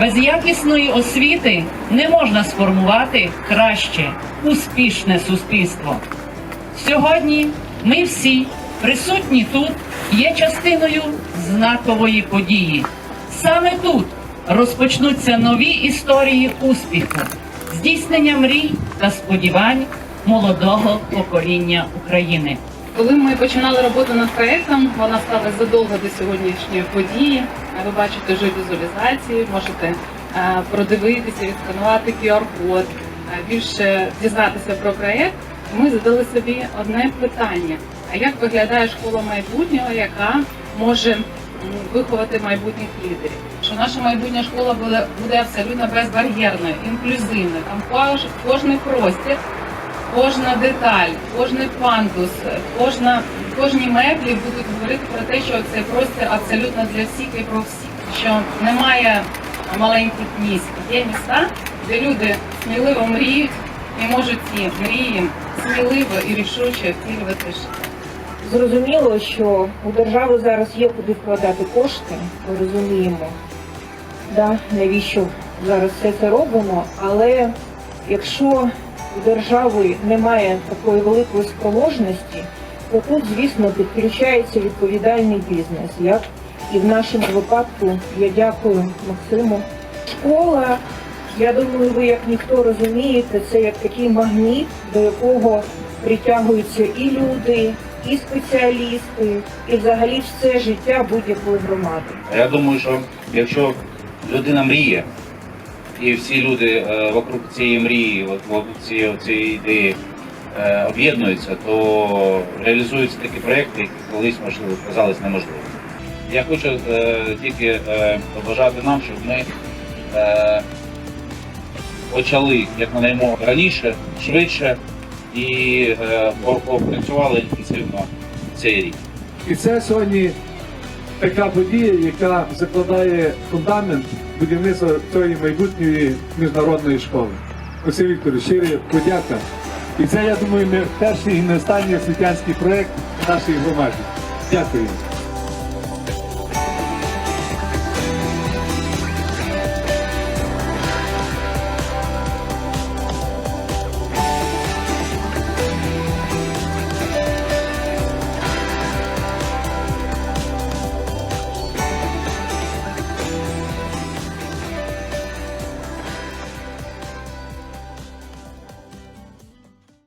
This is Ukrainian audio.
Без якісної освіти не можна сформувати краще, успішне суспільство. Сьогодні ми всі присутні тут є частиною знакової події. Саме тут розпочнуться нові історії успіху, здійснення мрій та сподівань молодого покоління України. Коли ми починали роботу над проектом, вона стала задовго до сьогоднішньої події. Ви бачите вже візуалізації, можете е, продивитися, відсканувати QR-код, е, більше дізнатися про проект. Ми задали собі одне питання: а як виглядає школа майбутнього, яка може виховати майбутніх лідерів? Що наша майбутня школа буде, абсолютно безбар'єрною, інклюзивною. Там кож, кожний простір кожна деталь, кожний пандус, кожна, кожні меблі будуть говорити про те, що це простір абсолютно для всіх і про всіх. Що немає маленьких місць. Є міста, де люди сміливо мріють і можуть ці мрії сміливо і рішуче втілювати життя. Зрозуміло, що у держави зараз є куди вкладати кошти, ми розуміємо, да, навіщо зараз все це робимо, але якщо держави немає такої великої спроможності, то тут, звісно, підключається відповідальний бізнес. Як і в нашому випадку я дякую Максиму. Школа, я думаю, ви як ніхто розумієте, це як такий магніт, до якого притягуються і люди, і спеціалісти, і взагалі все життя будь-якої громади. Я думаю, що якщо людина мріє, і всі люди е, вокруг цієї мрії, вокруг цієї, цієї ідеї е, об'єднуються, то реалізуються такі проекти, які колись можливо казались неможливими. Я хочу е, тільки побажати нам, щоб ми почали якнаймога раніше, швидше і попрацювали інтенсивно цей рік. І це сьогодні така подія, яка закладає фундамент будівництва цієї майбутньої міжнародної школи. Олексій Вікторович, щиро подяка. І це, я думаю, не перший і не останній освітянський проєкт нашої громади. Дякую.